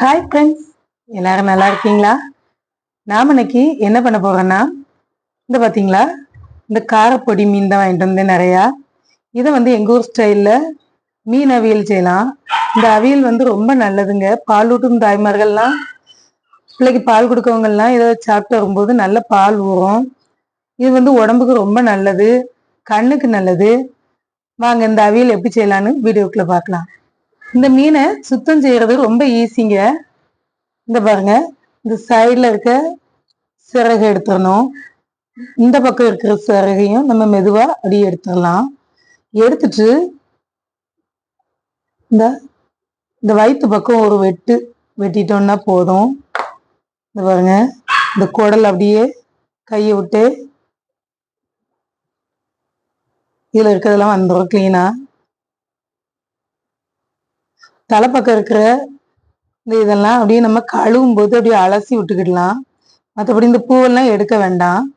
Hi friends எல்லாரும் நல்லா இருக்கீங்களா? நாம் இன்னைக்கு என்ன பண்ண போகிறேன்னா இந்த பார்த்தீங்களா இந்த காரப்பொடி மீன் தான் வாங்கிட்டு வந்தேன் நிறையா. இதை வந்து எங்கள் ஊர் ஸ்டைலில் மீன் அவியல் செய்யலாம். இந்த அவியல் வந்து ரொம்ப நல்லதுங்க. பாலூட்டும் தாய்மார்கள்லாம் பிள்ளைக்கு பால் கொடுக்கவங்கலாம் இதை சாப்பிட்டு வரும்போது நல்ல பால் ஊறும். இது வந்து உடம்புக்கு ரொம்ப நல்லது கண்ணுக்கு நல்லது. வாங்க இந்த அவியல் எப்படி செய்யலான்னு வீடியோக்குள்ளே பார்க்கலாம். இந்த மீனை சுத்தம் செய்யறது ரொம்ப ஈஸிங்க இந்த பாருங்க. இந்த சைடில் இருக்க சிறகு எடுத்துடணும். இந்த பக்கம் இருக்கிற சிறகையும் நம்ம மெதுவாக அப்படியே எடுத்துடலாம். எடுத்துட்டு இந்த இந்த வயிற்று பக்கம் ஒரு வெட்டு வெட்டிட்டோம்னா போதும். இந்த பாருங்க. இந்த குடல் அப்படியே கையை விட்டு இதில் இருக்கிறதெல்லாம் வந்துடும் க்ளீனாக தலைப்பக்கம் இருக்கிற இந்த இதெல்லாம் அப்படியே நம்ம கழுவும் போது அப்படியே அலசி விட்டுக்கிடலாம். மற்றபடி இந்த பூவெல்லாம் எடுக்க வேண்டாம்.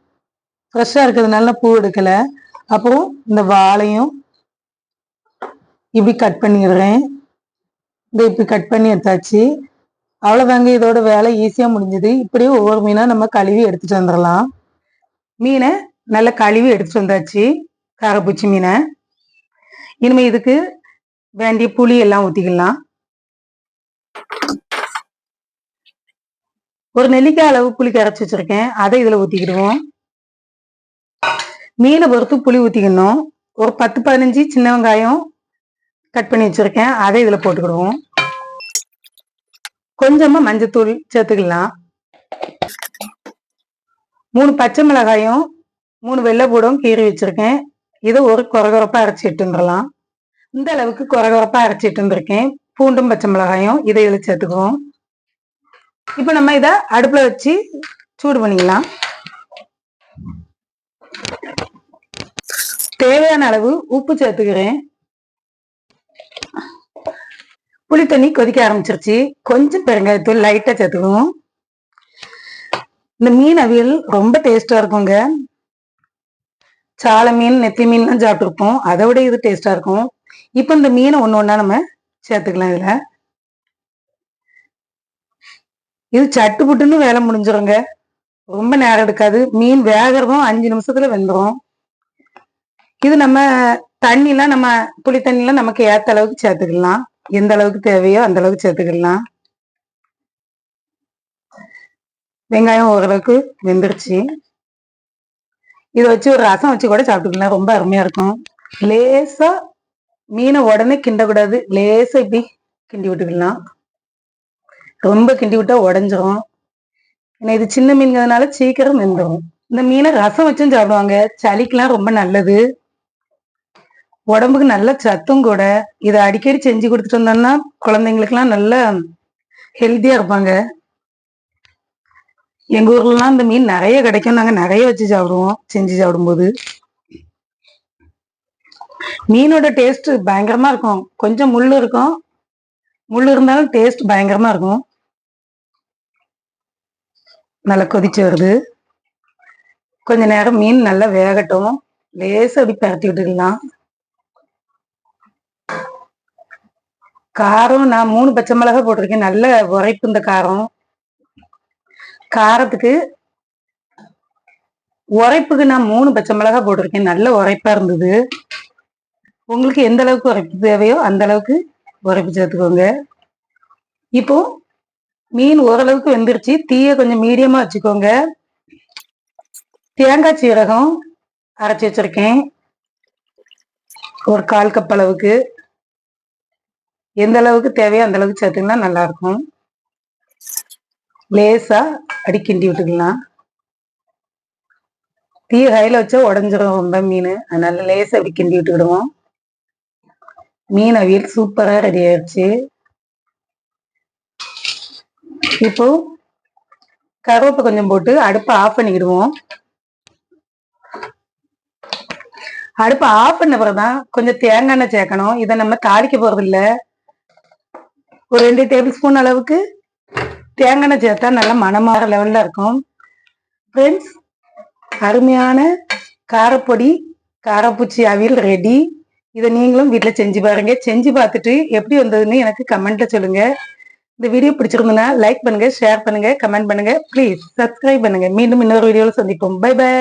ஃப்ரெஷ்ஷாக இருக்கிறதுனால பூ எடுக்கலை. அப்புறம் இந்த வாழையும் இப்படி கட் பண்ணிடுறேன். இந்த இப்படி கட் பண்ணி எடுத்தாச்சு. அவ்வளோதாங்க இதோட வேலை ஈஸியாக முடிஞ்சது. இப்படியே ஒவ்வொரு மீனாக நம்ம கழுவி எடுத்துட்டு வந்துடலாம். மீனை நல்லா கழுவி எடுத்துட்டு வந்தாச்சு. காரப்பூச்சி மீனை. இனிமேல் இதுக்கு வேண்டிய புளி எல்லாம் ஊற்றிக்கலாம் ஒரு நெல்லிக்காய் அளவு புளி கரைச்சி வச்சிருக்கேன். அதை இதில் ஊற்றிக்கிடுவோம் மீனை பொறுத்து புளி ஊற்றிக்கணும் ஒரு பத்து பதினஞ்சு சின்ன வெங்காயம் கட் பண்ணி வச்சிருக்கேன். அதை இதில் போட்டுக்கிடுவோம். கொஞ்சமாக மஞ்சத்தூள் சேர்த்துக்கலாம். மூணு பச்சை மிளகாயும் மூணு வெள்ளை பூடும் கீறி வச்சிருக்கேன். இதை ஒரு குறகுறப்பாக அரைச்சி இட்டுன்றலாம் இந்த அளவுக்கு குறகுறப்பாக அரைச்சிட்டு இருந்திருக்கேன். பூண்டும் பச்சை மிளகாயும் இதை இதில் சேர்த்துக்குவோம். இப்போ நம்ம இதை அடுப்பில் வச்சு சூடு பண்ணிக்கலாம். தேவையான அளவு உப்பு சேர்த்துக்கிறேன். புளி தண்ணி கொதிக்க ஆரம்பிச்சிருச்சு. கொஞ்சம் பெருங்காயத்தூள் லைட்டாக சேர்த்துக்குவோம். இந்த மீன் அவியல் ரொம்ப டேஸ்டாக இருக்குங்க. சாலை மீன் நெத்தி மீன்லாம் சாப்பிட்ருப்போம் அதை விட இது டேஸ்டாக இருக்கும். இப்போ இந்த மீனை ஒன்று ஒன்றா நம்ம சேர்த்துக்கலாம் இதில். இது சட்டு புட்டுன்னு வேலை முடிஞ்சிருங்க. ரொம்ப நேரம் எடுக்காது. மீன் வேகிறதும் அஞ்சு நிமிஷத்துல வெந்துடும் இது நம்ம தண்ணிலாம் நம்ம புளி தண்ணிலாம் நமக்கு ஏற்ற அளவுக்கு சேர்த்துக்கலாம். எந்த அளவுக்கு தேவையோ அந்த அளவுக்கு சேர்த்துக்கலாம். வெங்காயம் ஓரளவுக்கு வெந்துருச்சு. இதை வச்சு ஒரு ரசம் வச்சு கூட சாப்பிட்டுக்கலாம். ரொம்ப அருமையா இருக்கும். லேசா மீனை உடனே கிண்டக்கூடாது. லேசா இப்படி கிண்டி விட்டுக்கலாம். ரொம்ப கிண்டி விட்டா உடஞ்சிரும். ஏன்னா இது சின்ன மீன்கிறதுனால சீக்கிரம் வெந்துடும் இந்த மீனை ரசம் வச்சும் சாப்பிடுவாங்க. சளிக்கெல்லாம் ரொம்ப நல்லது. உடம்புக்கு நல்ல சத்தும் கூட. இதை அடிக்கடி செஞ்சு கொடுத்துட்டு வந்தோம்னா குழந்தைங்களுக்குலாம் நல்ல ஹெல்த்தியா இருப்பாங்க. எங்க ஊர்லலாம் இந்த மீன் நிறைய கிடைக்கும் நாங்க நிறைய வச்சு சாப்பிடுவோம். செஞ்சு சாப்பிடும்போது. மீனோட டேஸ்ட் பயங்கரமா இருக்கும். கொஞ்சம் முள் இருக்கும். முள் இருந்தாலும் டேஸ்ட் பயங்கரமா இருக்கும். நல்லா கொதிச்சு வருது. கொஞ்ச நேரம் மீன் நல்லா வேகட்டும். லேசா அப்படி பரத்தி விட்டுக்கலாம். காரம் நான் மூணு பச்சை மிளகா போட்டிருக்கேன். நல்ல உரைப்பு இந்த காரம். காரத்துக்கு உரைப்புக்கு நான் மூணு பச்சை மிளகா போட்டிருக்கேன். நல்ல உரைப்பா இருந்தது. உங்களுக்கு எந்த அளவுக்கு உரைப்பு தேவையோ அந்த அளவுக்கு உரைப்பு சேர்த்துக்கோங்க. இப்போ மீன் ஓரளவுக்கு வெந்துருச்சு. தீயை கொஞ்சம் மீடியமா வச்சுக்கோங்க. தேங்காய் சீரகம் அரைச்சி வச்சிருக்கேன். ஒரு கால் கப் அளவுக்கு. எந்த அளவுக்கு தேவையோ அந்த அளவுக்கு சேர்த்துங்கன்னா நல்லா இருக்கும் லேசா அடி கிண்டி விட்டுக்கலாம். தீ கையில வச்சா உடஞ்சிரும் ரொம்ப மீன். அதனால லேசா அப்படி கிண்டி விட்டுக்கிடுவோம். மீன் அவியல் சூப்பரா ரெடி ஆயிடுச்சு. இப்போ கருவேப்பை கொஞ்சம் போட்டு அடுப்பை ஆஃப் பண்ணிக்கிடுவோம். அடுப்பை ஆஃப் பண்ண பிறகுதான் கொஞ்சம் தேங்காய் எண்ணெய் சேர்க்கணும். இதை நம்ம தாளிக்க போறதில்ல. ஒரு ரெண்டு டேபிள் ஸ்பூன் அளவுக்கு தேங்காய் எண்ணெய் சேர்த்தா நல்லா மனமாற லெவல்ல இருக்கும். ஃப்ரெண்ட்ஸ் அருமையான காரப்பொடி காரப்பூச்சி அவியல் ரெடி இதை நீங்களும் வீட்டில் செஞ்சு பாருங்க. செஞ்சு பார்த்துட்டு எப்படி வந்ததுன்னு எனக்கு கமெண்ட்ல சொல்லுங்க. இந்த வீடியோ பிடிச்சிருந்ததுன்னா லைக் பண்ணுங்க ஷேர் பண்ணுங்க கமெண்ட் பண்ணுங்க. ப்ளீஸ் சப்ஸ்கிரைப் பண்ணுங்க. மீண்டும் இன்னொரு வீடியோவில் சந்திப்போம். By by